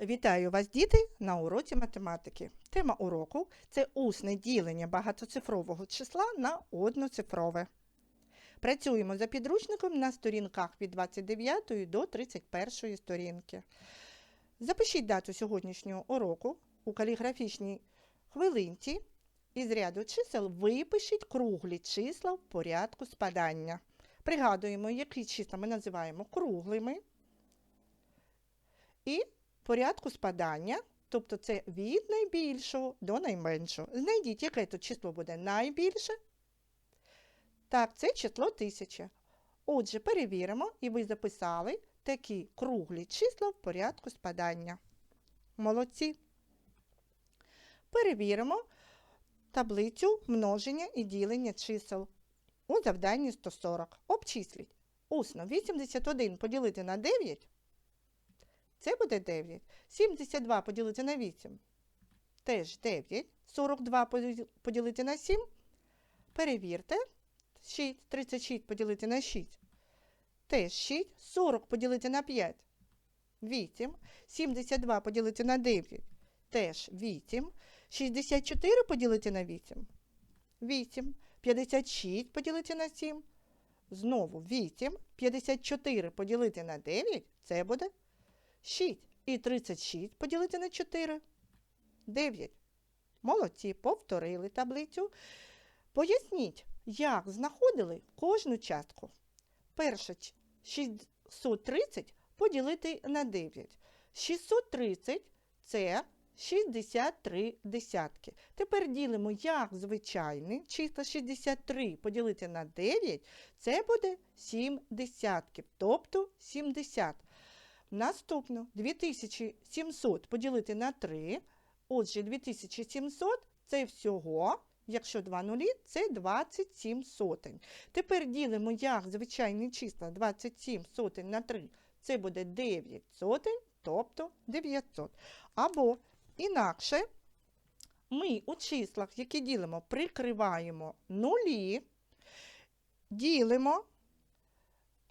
Вітаю вас, діти, на уроці математики. Тема уроку це усне ділення багатоцифрового числа на одноцифрове. Працюємо за підручником на сторінках від 29 до 31 сторінки. Запишіть дату сьогоднішнього уроку у каліграфічній хвилинці. Із ряду чисел випишіть круглі числа в порядку спадання. Пригадуємо, які числа ми називаємо круглими. І порядку спадання, тобто це від найбільшого до найменшого. Знайдіть, яке тут число буде найбільше. Так, це число 1000. Отже, перевіримо, і ви записали такі круглі числа в порядку спадання. Молодці. Перевіримо таблицю множення і ділення чисел у завданні 140. Обчисліть. Усно 81 поділити на 9 це буде 9. 72 поділити на 8. Теж 9. 42 поділити на 7. Перевірте. 6. 36 поділити на 6. Теж 6. 40 поділити на 5. 8. 72 поділити на 9. Теж 8. 64 поділити на 8. 8. 56 поділити на 7. Знову 8. 54 поділити на 9. Це буде 6 і 36 поділити на 4 9. Молодці, повторили таблицю. Поясніть, як знаходили кожну частку. Перше 630 поділити на 9. 630 це 63 десятки. Тепер ділимо як звичайне числа 63 поділити на 9, це буде 7 десятків, тобто 70. Наступно 2700 поділити на 3. Отже, 2700 це всього, якщо два нулі, це 27 сотень. Тепер ділимо як звичайні числа 27 сотень на 3. Це буде 9 сотень, тобто 900. Або інакше ми у числах, які ділимо, прикриваємо нулі, ділимо,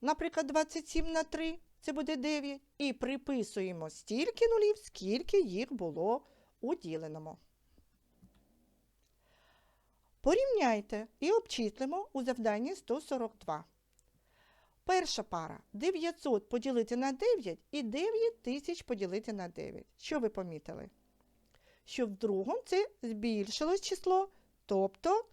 наприклад, 27 на 3 це буде 9. І приписуємо стільки нулів, скільки їх було у діленому. Порівняйте і обчислимо у завданні 142. Перша пара 900 поділити на 9 і 9000 поділити на 9. Що ви помітили? Що в другому це збільшилось число, тобто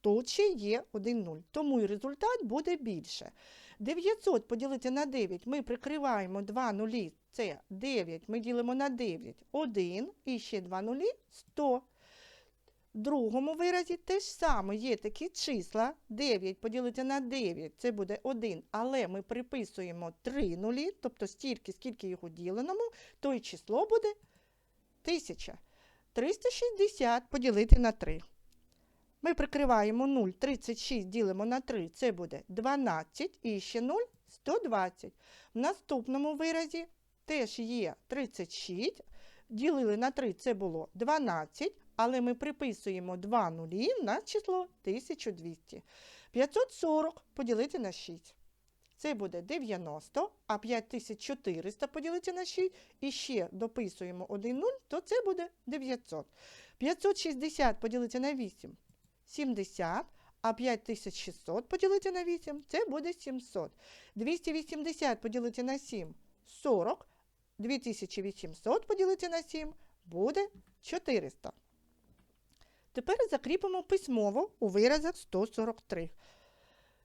тут ще є 1 0. Тому і результат буде більше. 900 поділити на 9 ми прикриваємо 2 нулі, це 9, ми ділимо на 9, 1 і ще 2 нулі 100. В другому виразі теж саме. Є такі числа. 9 поділити на 9, це буде 1, але ми приписуємо 3 нулі, тобто стільки, скільки його діленому, то і число буде 1000. 360 поділити на 3. Ми прикриваємо 0, 36 ділимо на 3, це буде 12 і ще 0 120. В наступному виразі теж є 36, ділили на 3, це було 12, але ми приписуємо 2 нулі на число 1200. 540 поділити на 6. Це буде 90, а 5400 поділити на 6 і ще дописуємо 1 0, то це буде 900. 560 поділити на 8 70, а 5600 поділити на 8 це буде 700. 280 поділити на 7 40, 2800 поділити на 7 буде 400. Тепер закріпимо письмово у виразах 143.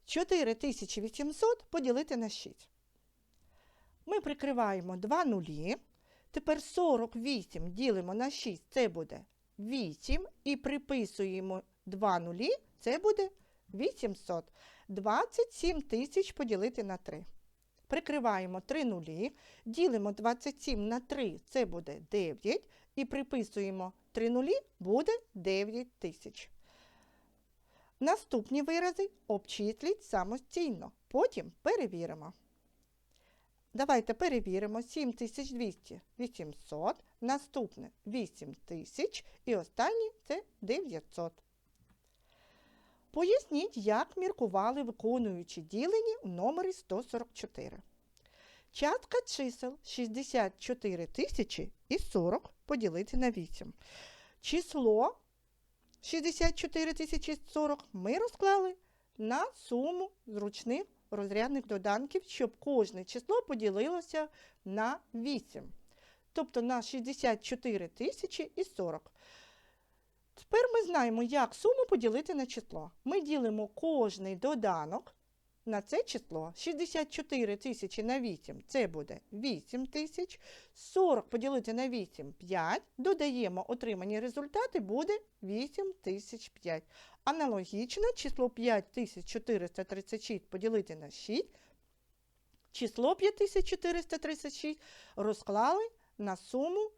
4800 поділити на 6. Ми прикриваємо 2 нулі. Тепер 48 ділимо на 6, це буде 8. І приписуємо 2 нулі, це буде 800. 27 тисяч поділити на 3. Прикриваємо 3 нулі, ділимо 27 на 3, це буде 9. І приписуємо 3 нулі, буде 9 тисяч. Наступні вирази обчисліть самостійно, потім перевіримо. Давайте перевіримо 7200 800, наступне 8000 і останнє це 900. Поясніть, як міркували виконуючи ділені у номері 144. Частка чисел 64 тисячі і 40 поділити на 8. Число 64 тисячі 40 ми розклали на суму зручних розрядних доданків, щоб кожне число поділилося на 8. Тобто на 64 тисячі і 40. Тепер ми знаємо, як суму поділити на число. Ми ділимо кожний доданок на це число 64 тисячі на 8 це буде 8 тисяч. 40 поділити на 8 5. Додаємо отримані результати, буде 8 тисяч 5. Аналогічно число 5436 поділити на 6. Число 5436 розклали на суму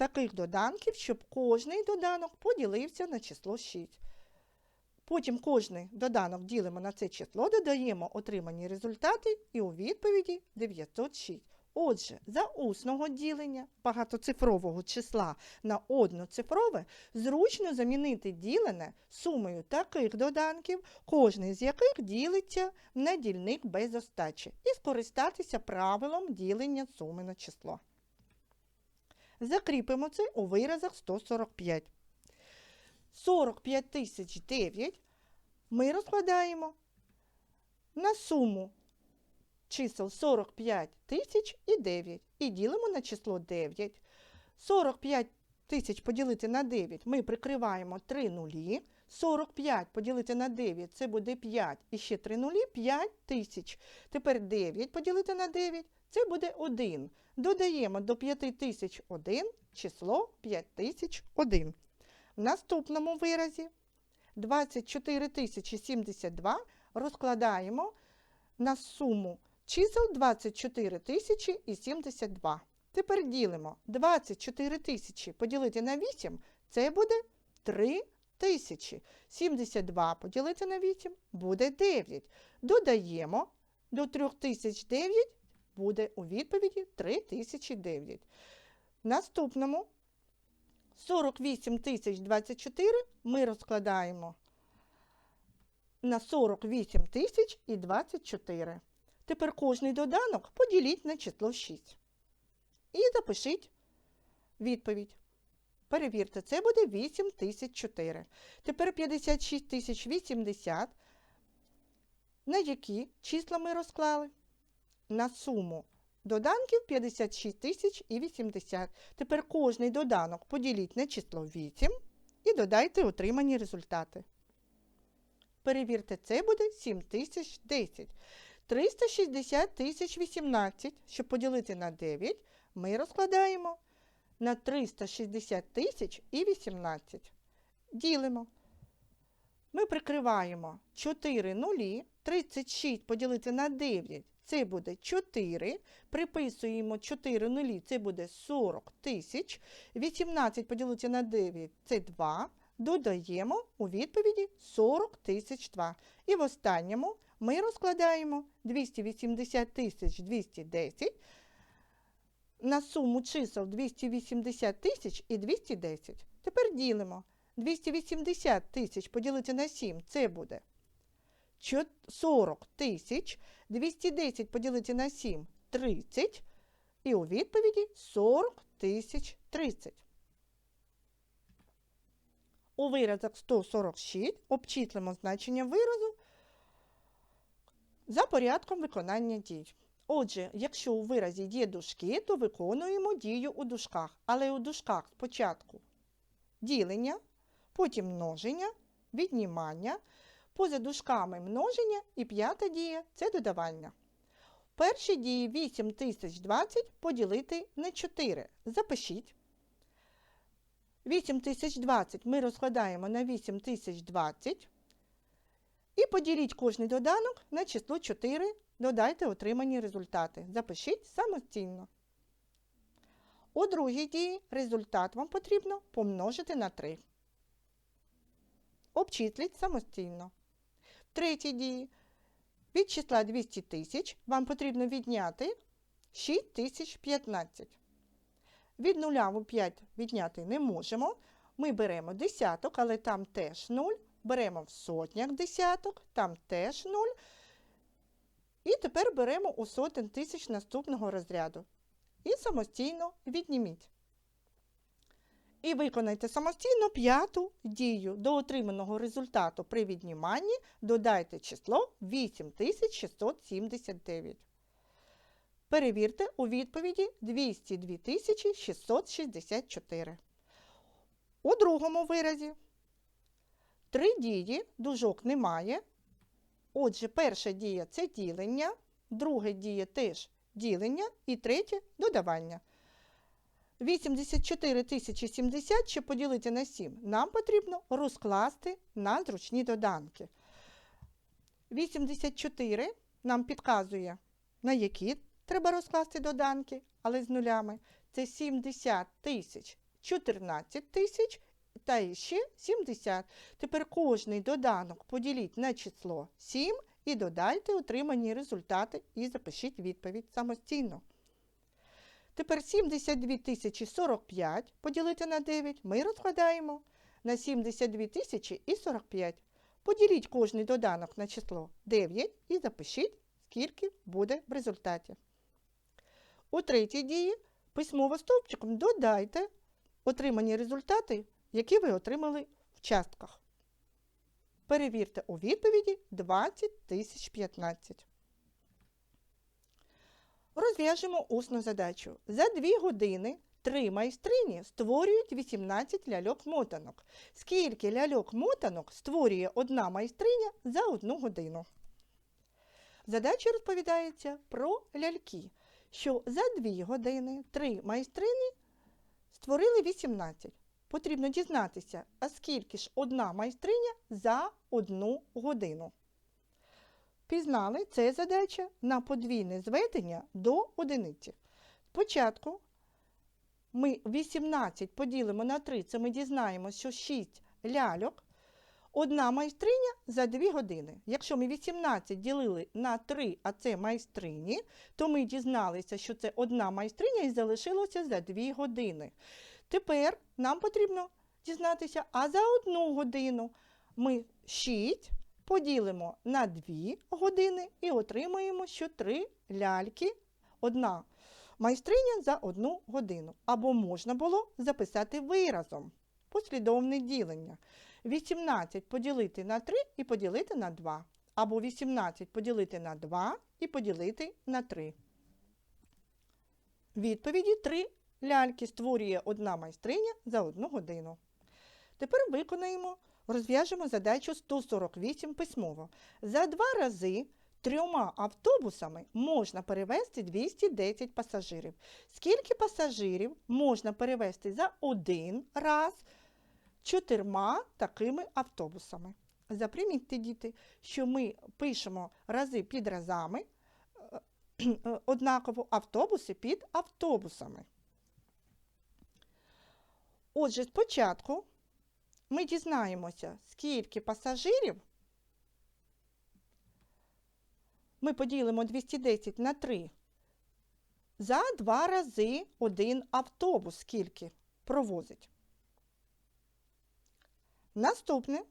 таких доданків, щоб кожний доданок поділився на число 6. Потім кожний доданок ділимо на це число, додаємо отримані результати і у відповіді 906. Отже, за усного ділення багатоцифрового числа на одноцифрове зручно замінити ділене сумою таких доданків, кожний з яких ділиться на дільник без остачі, і скористатися правилом ділення суми на число. Закріпимо це у виразах 145. 45 тисяч 9 ми розкладаємо на суму чисел 45 тисяч і 9 і ділимо на число 9. 45 тисяч поділити на 9 ми прикриваємо 3 нулі. 45 поділити на 9 це буде 5 і ще 3 нулі 5 тисяч. Тепер 9 поділити на 9 це буде 1. Додаємо до 5 тисяч 1 число 5001. В наступному виразі 24 тисячі 72 розкладаємо на суму чисел 24 тисячі і 72. Тепер ділимо 24 тисячі поділити на 8 це буде 3 тисячі. 72 поділити на 8 буде 9. Додаємо до 3009 буде у відповіді 3009. Наступному 48 тисяч 24 ми розкладаємо на 48 тисяч і 24. Тепер кожний доданок поділіть на число 6. І запишіть відповідь. Перевірте, це буде 8004. Тепер 56 тисяч 80. На які числа ми розклали? На суму доданків 56 тисяч і 80. Тепер кожний доданок поділіть на число 8 і додайте отримані результати. Перевірте, це буде 7010. 360 тисяч 18, щоб поділити на 9, ми розкладаємо на 360 тисяч і 18. Ділимо. Ми прикриваємо 4 нулі, 36 поділити на 9 це буде 4. Приписуємо 4 нулі, це буде 40 тисяч. 18 поділити на 9 це 2. Додаємо у відповіді 40 тисяч 2. І в останньому ми розкладаємо 280 тисяч 210 на суму чисел 280 тисяч і 210. Тепер ділимо. 280 тисяч поділити на 7 це буде 40 тисяч. 210 поділити на 7 30. І у відповіді 40 тисяч 30. У виразах 146 обчислимо значення виразу за порядком виконання дій. Отже, якщо у виразі є дужки, то виконуємо дію у дужках. Але у дужках спочатку ділення, потім множення, віднімання, поза дужками множення і п'ята дія це додавання. В першій дії 8020 поділити на 4. Запишіть. 8020 ми розкладаємо на 8020. І поділіть кожний доданок на число 4. Додайте отримані результати. Запишіть самостійно. У другій дії результат вам потрібно помножити на 3. Обчисліть самостійно. Третій дії від числа 200 тисяч вам потрібно відняти 6015. Від 0 в 5 відняти не можемо. Ми беремо десяток, але там теж 0. Беремо в сотнях десяток, там теж 0. І тепер беремо у сотень тисяч наступного розряду. І самостійно відніміть. І виконайте самостійно п'яту дію. До отриманого результату при відніманні додайте число 8679. Перевірте у відповіді 202 664. У другому виразі три дії, дужок немає. Отже, перша дія це ділення, друга дія теж ділення і третє додавання. 84 070, щоб поділити на 7, нам потрібно розкласти на зручні доданки. 84 нам підказує, на які треба розкласти доданки, але з нулями. Це 70 тисяч, 14 тисяч та ще 70. Тепер кожний доданок поділіть на число 7 і додайте отримані результати і запишіть відповідь самостійно. Тепер 72 тисячі 45 поділити на 9 ми розкладаємо на 72 тисячі і 45. Поділіть кожний доданок на число 9 і запишіть, скільки буде в результаті. У третій дії письмово стовпчиком додайте отримані результати, які ви отримали в частках. Перевірте у відповіді 20 тисяч 15. Розв'яжемо усну задачу. За 2 години три майстрині створюють 18 ляльок-мотанок. Скільки ляльок-мотанок створює одна майстриня за одну годину? Задача розповідається про ляльки, що за 2 години три майстрині створили 18. Потрібно дізнатися, а скільки ж одна майстриня за одну годину. Пізнали це задача на подвійне зведення до одиниці. Спочатку ми 18 поділимо на 3, це ми дізнаємося, що 6 ляльок. Одна майстриня за 2 години. Якщо ми 18 ділили на 3, а це майстрині, то ми дізналися, що це одна майстриня і залишилося за 2 години. Тепер нам потрібно дізнатися, а за одну годину ми 6 поділимо на 2 години і отримаємо, що 3 ляльки, одна майстриня за одну годину. Або можна було записати виразом послідовне ділення. 18 поділити на 3 і поділити на 2. Або 18 поділити на 2 і поділити на 3. Відповіді 3 ляльки створює одна майстриня за одну годину. Тепер виконаємо, розв'яжемо задачу 148 письмово. За два рази трьома автобусами можна перевезти 210 пасажирів. Скільки пасажирів можна перевезти за один раз чотирма такими автобусами? Запримітьте, діти, що ми пишемо рази під разами, е, однаково автобуси під автобусами. Отже, спочатку ми дізнаємося, скільки пасажирів. Ми поділимо 210 на 3. За два рази один автобус скільки провозить. Наступне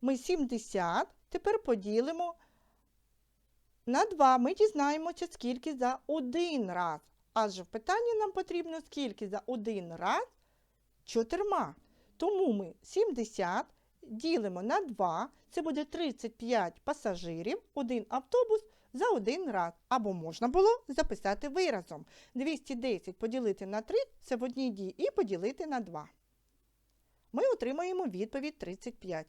ми 70 тепер поділимо на 2. Ми дізнаємося, скільки за один раз. Адже в питанні нам потрібно скільки за один раз чотирма. Тому ми 70 ділимо на 2, це буде 35 пасажирів, один автобус за один раз. Або можна було записати виразом. 210 поділити на 3 це в одній дії і поділити на 2. Ми отримаємо відповідь 35.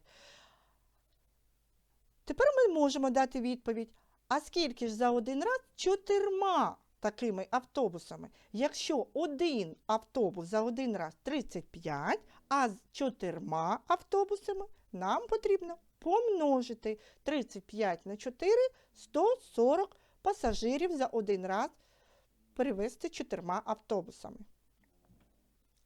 Тепер ми можемо дати відповідь, а скільки ж за один раз чотирма такими автобусами. Якщо один автобус за один раз 35, а з чотирма автобусами нам потрібно помножити 35 на 4 140 пасажирів за один раз перевезти чотирма автобусами.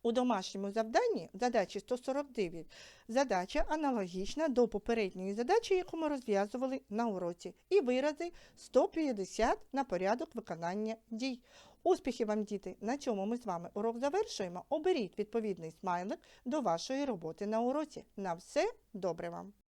У домашньому завданні задачі 149 задача аналогічна до попередньої задачі, яку ми розв'язували на уроці, і вирази 150 на порядок виконання дій. Успіхів вам, діти! На цьому ми з вами урок завершуємо. Оберіть відповідний смайлик до вашої роботи на уроці. На все добре вам!